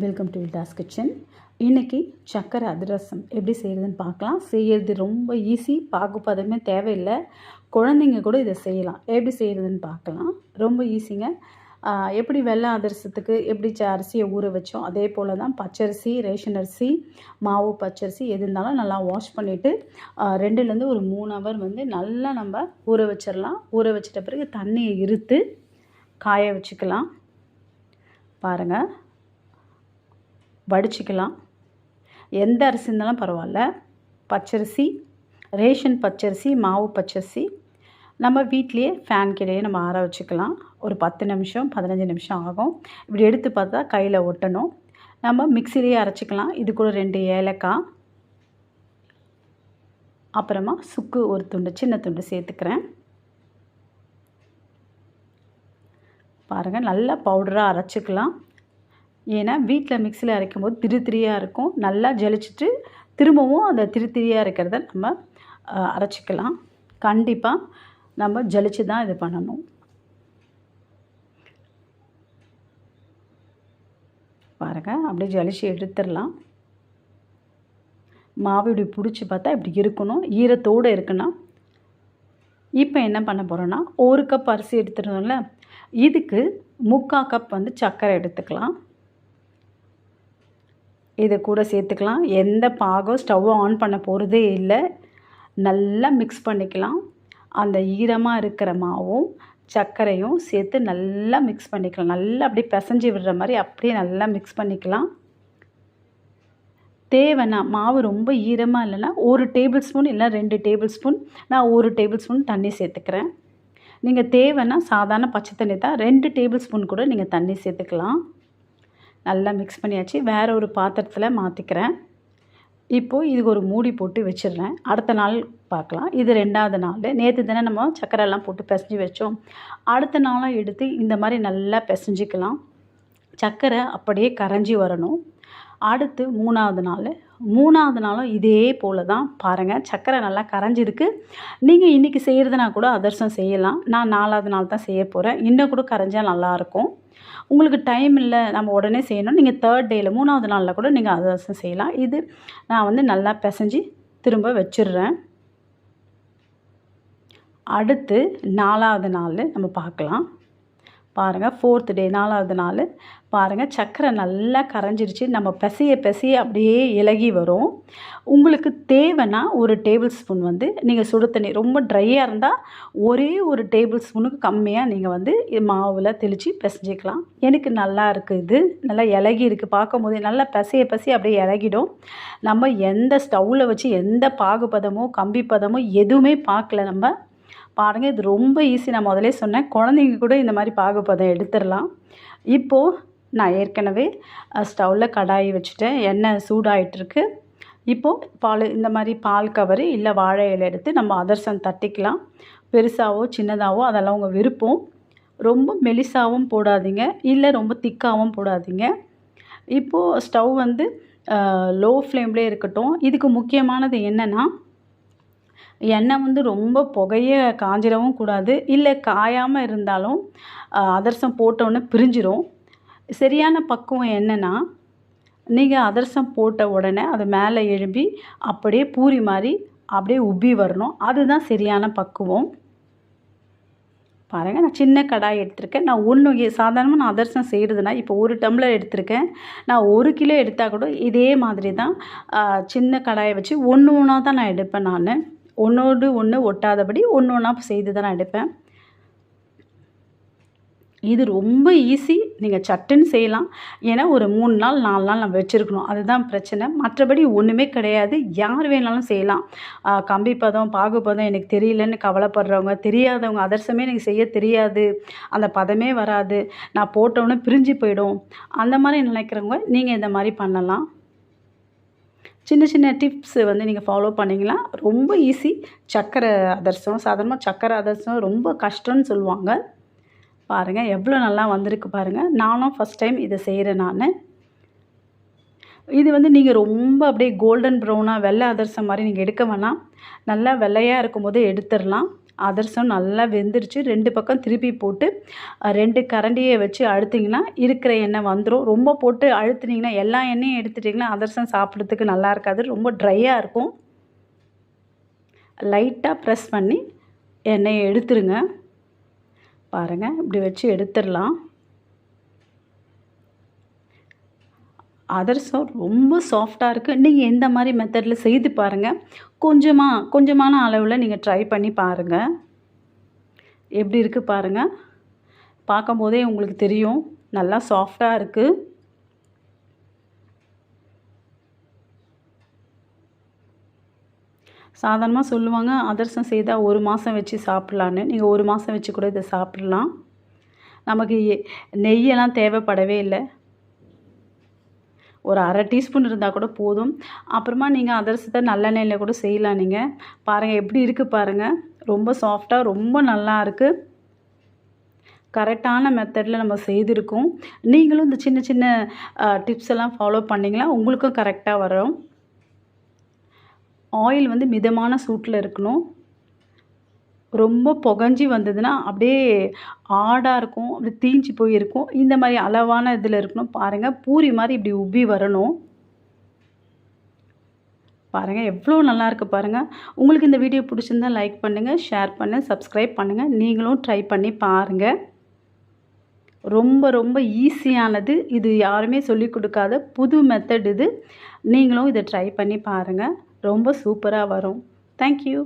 Welcome to வில்டாஸ் kitchen இன்றைக்கி சக்கரை அதிரசம் எப்படி செய்கிறதுன்னு பார்க்கலாம். செய்கிறது ரொம்ப ஈஸி பாகுபதமே தேவையில்லை. குழந்தைங்க கூட இதை செய்யலாம். எப்படி செய்கிறதுன்னு பார்க்கலாம். ரொம்ப ஈஸிங்க எப்படி வெள்ளை அதிரசத்துக்கு எப்படி ச- அரிசியை ஊற வச்சோம். அதே போல் தான் பச்சரிசி ரேஷன் அரிசி மாவு பச்சரிசி எது இருந்தாலும் நல்லா வாஷ் பண்ணிவிட்டு ரெண்டுலேருந்து ஒரு மூணு ஹவர் வந்து நல்லா நம்ம ஊற வச்சிடலாம் ஊற வச்சிட்ட பிறகு தண்ணியை இருத்து காய வச்சுக்கலாம். பாருங்கள் வடிச்சிக்கலாம். எந்த அரிசி இருந்தாலும் பரவாயில்ல. பச்சரிசி ரேஷன் பச்சரிசி மாவு பச்சரிசி. நம்ம வீட்லேயே ஃபேன் கீழேயே நம்ம ஆற வச்சுக்கலாம். ஒரு பத்து நிமிஷம் பதினஞ்சு நிமிஷம் ஆகும். இப்படி எடுத்து பார்த்தா கையில் ஒட்டணும். நம்ம மிக்சிலேயே அரைச்சிக்கலாம். இது கூட ரெண்டு ஏலக்காய். அப்புறமா சுக்கு ஒரு துண்டு சின்ன துண்டு சேர்த்துக்கிறேன். பாருங்கள் நல்லா பவுடராக அரைச்சிக்கலாம். ஏன்னா வீட்டில் மிக்சியில் அரைக்கும் போது திரு திரியாக இருக்கும். நல்லா ஜலிச்சுட்டு திரும்பவும் அந்த திரு திரியாக இருக்கிறத நம்ம அரைச்சிக்கலாம். கண்டிப்பாக நம்ம ஜலிச்சு தான் இது பண்ணணும். பாருங்கள் அப்படியே ஜலிச்சு எடுத்துடலாம். மாவு இப்படி பிடிச்சி பார்த்தா இப்படி இருக்கணும். ஈரத்தோடு இருக்குன்னா இப்போ என்ன பண்ண போகிறோன்னா ஒரு கப் அரிசி எடுத்துருந்தோம்ல இதுக்கு முக்கால் கப் வந்து சர்க்கரை எடுத்துக்கலாம். இதை கூட சேர்த்துக்கலாம். எந்த பாகம் ஸ்டவ் ஆன் பண்ண போகிறதே இல்லை. நல்லா மிக்ஸ் பண்ணிக்கலாம். அந்த ஈரமாக இருக்கிற மாவும் சர்க்கரையும் சேர்த்து நல்லா மிக்ஸ் பண்ணிக்கலாம். நல்லா அப்படியே பிசைஞ்சு விடுற மாதிரி அப்படியே நல்லா மிக்ஸ் பண்ணிக்கலாம். தேவைன்னா மாவு ரொம்ப ஈரமாக இல்லைன்னா ஒரு டேபிள் ஸ்பூன் இல்லை ரெண்டு டேபிள் ஸ்பூன் நான் ஒரு டேபிள் ஸ்பூன் தண்ணி சேர்த்துக்கிறேன். நீங்கள் தேவைன்னா சாதாரண பச்சை தண்ணி தான் ரெண்டு டேபிள் ஸ்பூன் கூட நீங்கள் தண்ணி சேர்த்துக்கலாம். நல்லா மிக்ஸ் பண்ணியாச்சு. வேற ஒரு பாத்திரத்தில் மாற்றிக்கிறேன் இப்போது இதுக்கு ஒரு மூடி போட்டு வச்சிடுறேன். அடுத்த நாள் பார்க்கலாம். இது ரெண்டாவது நாள். நேற்று தானே நம்ம சக்கரைலாம் போட்டு பிசைஞ்சு வச்சோம். அடுத்த நாளாக எடுத்து இந்த மாதிரி நல்லா பிசைஞ்சிக்கலாம். சக்கரை அப்படியே கரைஞ்சி வரணும். அடுத்து மூணாவது நாள். மூணாவது நாளும் இதே போல் தான் பாருங்கள் சக்கரை நல்லா கரைஞ்சிருக்கு. நீங்கள் இன்றைக்கி செய்கிறதுனா கூட அதர்சம் செய்யலாம். நான் நாலாவது நாள் தான் செய்ய போகிறேன் இன்னும் கூட கரைஞ்சால் நல்லாயிருக்கும் உங்களுக்கு டைம் இல்லை நம்ம உடனே செய்யணும். நீங்கள் தேர்ட் டேயில் மூணாவது நாளில் கூட நீங்கள் அதிரசம் செய்யலாம். இது நான் வந்து நல்லா பிசைஞ்சு திரும்ப வச்சிடுறேன். அடுத்து நாலாவது நாள் நம்ம பார்க்கலாம். பாருங்கள் ஃபோர்த் டே நாலாவது நாள். பாருங்கள் சக்கரை நல்லா கரைஞ்சிருச்சு. நம்ம பிசைய பிசைய அப்படியே இலகி வரும். உங்களுக்கு தேவைன்னா ஒரு டேபிள் ஸ்பூன் வந்து நீங்கள் சுடு தண்ணி ரொம்ப ட்ரையாக இருந்தால் ஒரே ஒரு டேபிள் ஸ்பூனுக்கு கம்மியாக நீங்கள் வந்து மாவில் தெளித்து பிசைஞ்சிக்கலாம். எனக்கு நல்லா இருக்குது இது. நல்லா இலகி இருக்குது பார்க்கும்போதே நல்லா பிசைய பிசைய அப்படியே இலகிடும். நம்ம எந்த ஸ்டவ்வில் வச்சு எந்த பாகுபதமோ கம்பி பதமோ எதுவுமே பார்க்கல நம்ம. பாருங்கள் இது ரொம்ப ஈஸி நான் முதலே சொன்னேன் குழந்தைங்க கூட இந்த மாதிரி பாகுபதம் எடுத்துடலாம். இப்போது நான் ஏற்கனவே ஸ்டவ்வில் கடாயி வச்சுட்டேன் எண்ணெய் சூடாயிட்டுருக்கு. இப்போது பால் இந்த மாதிரி பால் கவரு இல்லை வாழை இலை எடுத்து நம்ம அதர்சம் தட்டிக்கலாம். பெருசாகவோ சின்னதாகவோ அதெல்லாம் உங்கள் விருப்பம். ரொம்ப மெலிசாகவும் போடாதீங்க இல்லை ரொம்ப திக்காகவும் போடாதீங்க. இப்போது ஸ்டவ் வந்து லோ ஃப்ளேம்லேயே இருக்கட்டும். இதுக்கு முக்கியமானது என்னென்னா எண்ணெய் வந்து ரொம்ப புகைய காஞ்சிடவும் கூடாது. இல்லை காயாமல் இருந்தாலும் ஆஹ், அதிரசம் போட்டோன்னே பிரிஞ்சிரும். சரியான பக்குவம் என்னென்னா நீங்கள் அதிரசம் போட்ட உடனே அது மேலே எழும்பி அப்படியே பூரி மாதிரி அப்படியே உப்பி வரணும். அதுதான் சரியான பக்குவம். பாருங்கள் நான் சின்ன கடாய் எடுத்திருக்கேன். நான் ஒன்று சாதாரணமாக நான் அதிரசம் செய்கிறதுனா இப்போ ஒரு டம்ளர் எடுத்திருக்கேன். நான் ஒரு கிலோ எடுத்தால் கூட இதே மாதிரி தான் சின்ன கடாயை வச்சு ஒன்று ஒன்றா தான் நான் எடுப்பேன் நான். ஒன்றோடு ஒன்று ஒட்டாதபடி ஒன்று ஒன்றா செய்து தான் நான் எடுப்பேன். இது ரொம்ப ஈஸி நீங்கள் சட்டுன்னு செய்யலாம். ஏன்னா ஒரு மூணு நாள் நாலு நாள் நம்ம வச்சுருக்கணும். அதுதான் பிரச்சனை. மற்றபடி ஒன்றுமே கிடையாது. யார் வேணாலும் செய்யலாம். கம்பி பதம் பாகு பதம் எனக்கு தெரியலன்னு கவலைப்படுறவங்க தெரியாதவங்க அதர்சமே எனக்கு செய்ய தெரியாது. அந்த பதமே வராது. நான் போட்டோன்னே பிரிஞ்சு போயிடும். அந்த மாதிரி நினைக்கிறவங்க நீங்கள் இந்த மாதிரி பண்ணலாம். சின்ன சின்ன டிப்ஸ் வந்து நீங்கள் ஃபாலோ பண்ணிங்கன்னா ரொம்ப ஈஸி சக்கரை அதர்சம் சாதாரணமாக சக்கரை அதர்சம் ரொம்ப கஷ்டம்னு சொல்லுவாங்க. பாருங்கள் எவ்வளோ நல்லா வந்திருக்கு பாருங்கள் நானும் ஃபஸ்ட் டைம் இதை செய்கிறேன் நான். இது வந்து நீங்கள் ரொம்ப அப்படியே கோல்டன் ப்ரௌனாக வெள்ளை அதிரசம் மாதிரி நீங்கள் எடுக்க வேணாம். நல்லா வெள்ளையாக இருக்கும்போது எடுத்துடலாம். அதிரசம் நல்லா வெந்துருச்சு. ரெண்டு பக்கம் திருப்பி போட்டு ரெண்டு கரண்டியை வச்சு அழுத்திங்கன்னா இருக்கிற எண்ணெய் வந்துடும் ரொம்ப போட்டு அழுத்துனீங்கன்னா எல்லா எண்ணெயும் எடுத்துட்டிங்கன்னா அதிரசம் சாப்பிட்றதுக்கு நல்லா இருக்காது. ரொம்ப ட்ரையாக இருக்கும். லைட்டாக ப்ரெஸ் பண்ணி எண்ணெயை எடுத்துருங்க. பாருங்கள் இப்படி வச்சு எடுத்துடலாம். அதிரசம் ரொம்ப சாஃப்டாக இருக்குது நீங்கள் எந்த மாதிரி மெத்தடில் செய்து பாருங்கள் கொஞ்சமாக கொஞ்சமான அளவில் நீங்கள் ட்ரை பண்ணி பாருங்கள் எப்படி இருக்குது பாருங்கள் பார்க்கும்போதே உங்களுக்கு தெரியும். நல்லா சாஃப்டாக இருக்குது சாதாரணமாக சொல்லுவாங்க அதிரசம் செய்தால் ஒரு மாதம் வச்சு சாப்பிட்லான்னு. நீங்கள் ஒரு மாதம் வச்சு கூட இதை சாப்பிட்லாம். நமக்கு எ- நெய்யெல்லாம் தேவைப்படவே இல்லை. ஒரு அரை டீஸ்பூன் இருந்தால் கூட போதும். அப்புறமா நீங்கள் அதிரசத்தை நல்லெண்ணெயில் கூட செய்யலாம் நீங்கள் பாருங்கள் எப்படி இருக்குது பாருங்கள் ரொம்ப சாஃப்டாக ரொம்ப நல்லா இருக்குது கரெக்டான மெத்தடில் நம்ம செய்திருக்கோம். நீங்களும் இந்த சின்ன சின்ன டிப்ஸ் எல்லாம் ஃபாலோ பண்ணிங்களா உங்களுக்கும் கரெக்டாக வரும். ஆயில் வந்து மிதமான சூட்டில் இருக்கணும். ரொம்ப புகஞ்சி வந்ததுன்னா அப்படியே ஆடாக இருக்கும் அப்படி தீஞ்சு போயிருக்கும். இந்த மாதிரி அளவான இதில் இருக்கணும். பாருங்கள் பூரி மாதிரி இப்படி உப்பி வரணும். பாருங்கள் எவ்வளோ நல்லாயிருக்கு பாருங்கள் உங்களுக்கு இந்த வீடியோ பிடிச்சிருந்தா லைக் பண்ணுங்கள் ஷேர் பண்ணுங்கள் சப்ஸ்கிரைப் பண்ணுங்கள் நீங்களும் ட்ரை பண்ணி பாருங்கள் ரொம்ப ரொம்ப ஈஸியானது இது யாருமே சொல்லிக் கொடுக்காத புது மெத்தட் இது. நீங்களும் இதை ட்ரை பண்ணி பாருங்கள் ரொம்ப சூப்பராக வரும். தேங்க்யூ